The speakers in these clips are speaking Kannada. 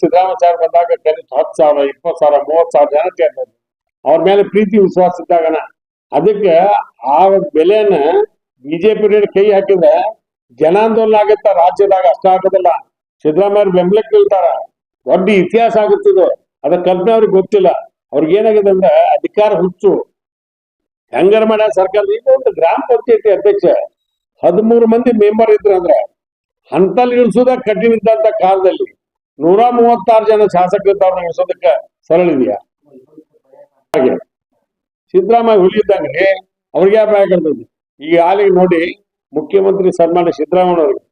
ಸಿದ್ದರಾಮಯ್ಯ ಸಾಹೇಬ್ ಬಂದಾಗ ಕನಿಷ್ಠ ಹತ್ತು ಸಾವಿರ, ಇಪ್ಪತ್ತು ಸಾವಿರ, ಮೂವತ್ತು ಸಾವಿರ ಜನ ಕೇಳ್ತಾರೆ. ಅವ್ರ ಮೇಲೆ ಪ್ರೀತಿ, ವಿಶ್ವಾಸ ಇದ್ದಾಗನ. ಅದಕ್ಕೆ ಆ ಬೆಲೆನ ಬಿಜೆಪಿ ಕೈ ಹಾಕಿದ್ರೆ ಜನಾಂದೋಲನ ಆಗತ್ತ? ರಾಜ್ಯದಾಗ ಅಷ್ಟ ಆಗೋದಿಲ್ಲ. ಸಿದ್ದರಾಮಯ್ಯ ಬೆಂಬಲಕ್ಕೆ ನಿಲ್ತಾರ. ದೊಡ್ಡ ಇತಿಹಾಸ ಆಗುತ್ತಿದ್ದು ಅದ ಕಲ್ಪನೆ ಅವ್ರಿಗೆ ಗೊತ್ತಿಲ್ಲ. ಅವ್ರಿಗೆ ಏನಾಗಿದೆ ಅಂದ್ರೆ ಅಧಿಕಾರ ಹುಚ್ಚು. ಹೆಂಗಾರ ಮಾಡ ಸರ್ಕಾರ? ಈಗ ಒಂದು ಗ್ರಾಮ ಪಂಚಾಯತಿ ಅಧ್ಯಕ್ಷ, ಹದಿಮೂರು ಮಂದಿ ಮೆಂಬರ್ ಇದ್ರು ಅಂದ್ರೆ ಹಂತಲ್ಲಿ ಇಳಿಸೋದ ಕಠಿಣ ಇದ್ದಂತ ಕಾಲದಲ್ಲಿ. ನೂರ ಮೂವತ್ತಾರು ಜನ ಶಾಸಕರಿದ್ದವ್ರನ್ನ ಇಳಿಸೋದಕ್ಕೆ ಸರಳ ಇದೆಯಾ? ಹಾಗೆ. ಸಿದ್ದರಾಮಯ್ಯ ಹುಲಿಯಿದ್ದಂಗೆ ಅವ್ರಿಗೆ ಅಪಾಯ ಕಳ್ದದ್ದು ಈಗ ಆಲಿಗೆ ನೋಡಿ ಮುಖ್ಯಮಂತ್ರಿ ಸನ್ಮಾನ್ಯ ಸಿದ್ದರಾಮಯ್ಯ ಅವರಿಗೆ.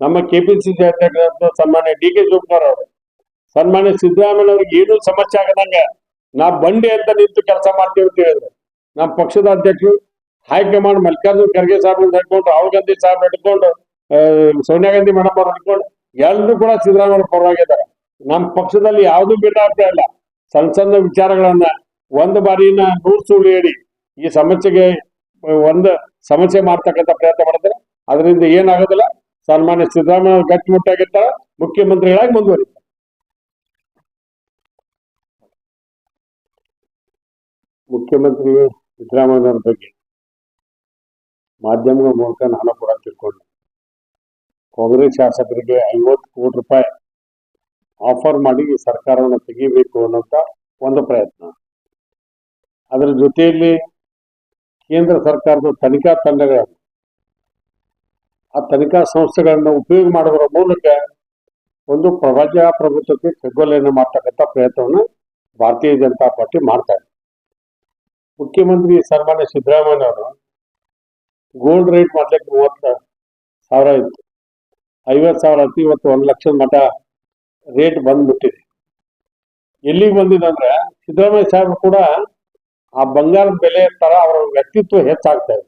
ನಮ್ಮ ಕೆಪಿಸಿಸಿ ಅಧ್ಯಕ್ಷ ಸನ್ಮಾನ್ಯ ಡಿ ಕೆ ಶಿವಕುಮಾರ್ ಅವರು. ಸನ್ಮಾನ್ಯ ಸಿದ್ದರಾಮಯ್ಯ ಅವ್ರಿಗೆ ಏನೂ ಸಮಸ್ಯೆ ಆಗದಂಗ ನಾ ಬಂಡೆ ಅಂತ ನಿಂತು ಕೆಲಸ ಮಾಡ್ತೀವಿ ಅಂತ ಹೇಳಿದ್ರು. ನಮ್ಮ ಪಕ್ಷದ ಅಧ್ಯಕ್ಷರು, ಹೈಕಮಾಂಡ್ ಮಲ್ಲಿಕಾರ್ಜುನ್ ಖರ್ಗೆ ಸಾಹೇಬ್ ಹಿಡ್ಕೊಂಡು, ರಾಹುಲ್ ಗಾಂಧಿ ಸಾಹೇಬ್ ಹಿಡ್ಕೊಂಡು ಸೋನಿಯಾ ಗಾಂಧಿ ಮೇಡಮ್ ಅವ್ರು ಹಿಡ್ಕೊಂಡು ಎಲ್ಲರೂ ಕೂಡ ಸಿದ್ದರಾಮಯ್ಯ ಪರವಾಗಿದ್ದಾರೆ. ನಮ್ಮ ಪಕ್ಷದಲ್ಲಿ ಯಾವುದೂ ಭಿನ್ನಾರ್ಥ ಇಲ್ಲ. ಸಣ್ಣ ಸಣ್ಣ ವಿಚಾರಗಳನ್ನ ಒಂದು ಬಾರಿನ ನೂರು ಸುಳ್ಳು ಹೇಳಿ ಈ ಸಮಸ್ಯೆಗೆ ಒಂದು ಸಮಸ್ಯೆ ಮಾಡ್ತಕ್ಕಂಥ ಪ್ರಯತ್ನ ಮಾಡಿದ್ರೆ ಅದರಿಂದ ಏನಾಗೋದಿಲ್ಲ. ಸನ್ಮಾನ್ಯ ಸಿದ್ದರಾಮಯ್ಯ ಗಟ್ಟಿಮುಟ್ಟಾಗಿರ್ತಾರೆ. ಮುಖ್ಯಮಂತ್ರಿಗಳಾಗಿ ಮುಂದುವರಿತಾರೆ. ಮುಖ್ಯಮಂತ್ರಿ ಸಿದ್ದರಾಮಯ್ಯನವ್ರ ಬಗ್ಗೆ ಮಾಧ್ಯಮಗಳ ಮೂಲಕ ನಾನು ಕೂಡ ತಿಳ್ಕೊಂಡೆ. ಕಾಂಗ್ರೆಸ್ ಶಾಸಕರಿಗೆ ಐವತ್ತು ಕೋಟಿ ರೂಪಾಯಿ ಆಫರ್ ಮಾಡಿ ಈ ಸರ್ಕಾರವನ್ನು ತೆಗಿಬೇಕು ಅನ್ನೋಂಥ ಒಂದು ಪ್ರಯತ್ನ. ಅದರ ಜೊತೆಯಲ್ಲಿ ಕೇಂದ್ರ ಸರ್ಕಾರದ ತನಿಖಾ ತಂಡಗಳನ್ನು, ಆ ತನಿಖಾ ಸಂಸ್ಥೆಗಳನ್ನು ಉಪಯೋಗ ಮಾಡುವುದರ ಮೂಲಕ ಒಂದು ಪ್ರಜಾಪ್ರಭುತ್ವಕ್ಕೆ ಕಗ್ಗೊಲೆಯನ್ನು ಮಾಡ್ತಕ್ಕಂಥ ಪ್ರಯತ್ನವನ್ನು ಭಾರತೀಯ ಜನತಾ ಪಾರ್ಟಿ ಮಾಡ್ತಾ ಇದೆ. ಮುಖ್ಯಮಂತ್ರಿ ಸನ್ಮಾನ್ಯ ಸಿದ್ದರಾಮಯ್ಯ ಅವರು ಗೋಲ್ಡ್ ರೇಟ್ ಮಾಡ್ಲಿಕ್ಕೆ ಮೂವತ್ತು ಸಾವಿರ ಇತ್ತು. ಐವತ್ತು ಸಾವಿರ ಹತ್ತಿ ಇವತ್ತು ಒಂದು ಲಕ್ಷದ ಮಠ ರೇಟ್ ಬಂದ್ಬಿಟ್ಟಿದೆ. ಎಲ್ಲಿಗೆ ಬಂದಿದೆ ಅಂದ್ರೆ ಸಿದ್ದರಾಮಯ್ಯ ಸಾಹೇಬ್ ಕೂಡ ಆ ಬಂಗಾರದ ಬೆಲೆ ತರ ಅವರ ವ್ಯಕ್ತಿತ್ವ ಹೆಚ್ಚಾಗ್ತಾ ಇದೆ.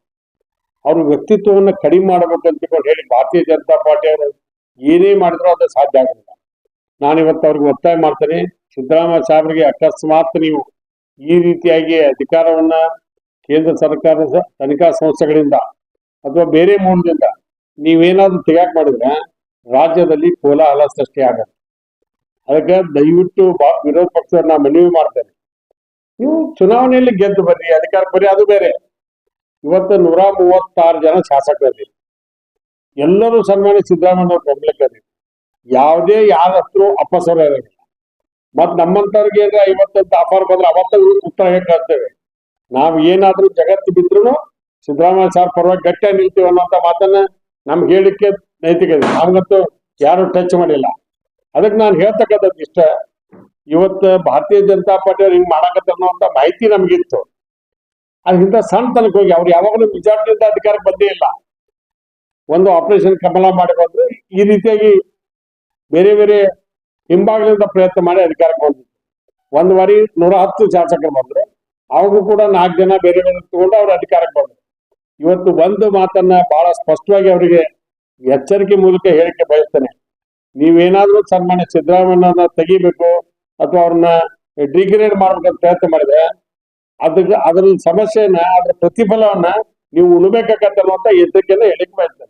ಅವ್ರ ವ್ಯಕ್ತಿತ್ವವನ್ನು ಕಡಿಮೆ ಮಾಡಬೇಕು ಅಂತ ಹೇಳಿ ಭಾರತೀಯ ಜನತಾ ಪಾರ್ಟಿ ಅವರು ಏನೇ ಮಾಡಿದ್ರು ಅದು ಸಾಧ್ಯ ಆಗಲಿಲ್ಲ ನಾನು ಇವತ್ತು ಅವ್ರಿಗೆ ಒತ್ತಾಯ ಮಾಡ್ತೇನೆ, ಸಿದ್ದರಾಮಯ್ಯ ಸಾಹೇಬರಿಗೆ ಅಕಸ್ಮಾತ್ ನೀವು ಈ ರೀತಿಯಾಗಿ ಅಧಿಕಾರವನ್ನ ಕೇಂದ್ರ ಸರ್ಕಾರದ ತನಿಖಾ ಸಂಸ್ಥೆಗಳಿಂದ ಅಥವಾ ಬೇರೆ ಮೂಲದಿಂದ ನೀವೇನಾದ್ರೂ ತೆಗ್ಯಾಕ್ ಮಾಡಿದ್ರೆ ರಾಜ್ಯದಲ್ಲಿ ಕೋಲಾಹಲ ಸೃಷ್ಟಿ ಆಗತ್ತೆ. ಅದಕ್ಕೆ ದಯವಿಟ್ಟು ವಿರೋಧ ಪಕ್ಷವನ್ನ ಮನವಿ ಮಾಡ್ತೇನೆ. ನೀವು ಚುನಾವಣೆಯಲ್ಲಿ ಗೆದ್ದು ಬರ್ರಿ ಅಧಿಕಾರ ಬರ್ರಿ ಅದು ಬೇರೆ. ಇವತ್ತು ನೂರ ಮೂವತ್ತಾರು ಜನ ಶಾಸಕರಲ್ಲಿ ಎಲ್ಲರೂ ಸನ್ಮಾನ್ಯ ಸಿದ್ದರಾಮಯ್ಯ ಅವರು ಬೆಂಬಲಕ್ಕೆ ಯಾವುದೇ ಯಾರ ಹತ್ರ ಅಪಸರ ಇರೋದಿಲ್ಲ. ಮತ್ ನಮ್ಮಂತವ್ರಿಗೆ ಏನಾರ ಐವತ್ತಂತ ಆಫರ್ ಬಂದ್ರೆ ಅವತ್ತ ಉತ್ತರ ಹೇಗೆ ನಾವು ನಾವ್ ಏನಾದ್ರೂ ಜಗತ್ತು ಬಿದ್ರು ಸಿದ್ದರಾಮಯ್ಯ ಸಾರ್ ಪರವಾಗಿ ಗಟ್ಟಿಯಾಗಿ ನಿಲ್ತೀವಿ ಅನ್ನೋಂಥ ಮಾತನ್ನ ನಮ್ಗೆ ಹೇಳಿಕ್ಕೆ ನೈತಿಕ ನನಗಂತೂ ಯಾರು ಟಚ್ ಮಾಡಿಲ್ಲ. ಅದಕ್ಕೆ ನಾನು ಹೇಳ್ತಕ್ಕಂಥದ್ದು ಇಷ್ಟ. ಇವತ್ತು ಭಾರತೀಯ ಜನತಾ ಪಾರ್ಟಿ ಅವ್ರು ಹಿಂಗೆ ಮಾಡಕತ್ತ ಮಾಹಿತಿ ನಮಗಿತ್ತು. ಅದಕ್ಕಿಂತ ಸಣ್ಣ ತನಕ ಹೋಗಿ ಅವ್ರು ಯಾವಾಗಲೂ ಮೆಜಾರಿಟಿಯಿಂದ ಅಧಿಕಾರಕ್ಕೆ ಬಂದೇ ಇಲ್ಲ. ಒಂದು ಆಪರೇಷನ್ ಕಮಲ ಮಾಡಿ ಬಂದ್ರು. ಈ ರೀತಿಯಾಗಿ ಬೇರೆ ಬೇರೆ ಹಿಂಭಾಗದಿಂದ ಪ್ರಯತ್ನ ಮಾಡಿ ಅಧಿಕಾರಕ್ಕೆ ಬಂದ್ರು. ಒಂದು ಬಾರಿ ನೂರ ಹತ್ತು ಶಾಸಕರು ಬಂದ್ರು. ಅವಾಗೂ ಕೂಡ ನಾಲ್ಕು ಜನ ಬೇರೆ ಬೇರೆ ತಗೊಂಡು ಅವ್ರು ಅಧಿಕಾರಕ್ಕೆ ಬಂದ್ರು. ಇವತ್ತು ಒಂದು ಮಾತನ್ನ ಬಹಳ ಸ್ಪಷ್ಟವಾಗಿ ಅವರಿಗೆ ಎಚ್ಚರಿಕೆ ಮೂಲಕ ಹೇಳಿಕೆ ಬಯಸ್ತೇನೆ. ನೀವೇನಾದ್ರೂ ಸನ್ಮಾನ್ಯ ಸಿದ್ದರಾಮಯ್ಯನ ತೆಗಿಬೇಕು ಅಥವಾ ಅವ್ರನ್ನ ಡಿಗ್ರೇಡ್ ಮಾಡ್ಬೇಕಂತ ಪ್ರಯತ್ನ ಮಾಡಿದ್ರೆ ಅದಕ್ಕೆ ಅದ್ರ ಸಮಸ್ಯೆಯನ್ನ, ಅದ್ರ ಪ್ರತಿಫಲವನ್ನ ನೀವು ಉಣ್ಬೇಕಾಗತ್ತೆ ಅಂತ ಎಚ್ಚರಿಕೆಯನ್ನ ಹೇಳಿಕೆ ಬಯಸ್ತೇನೆ.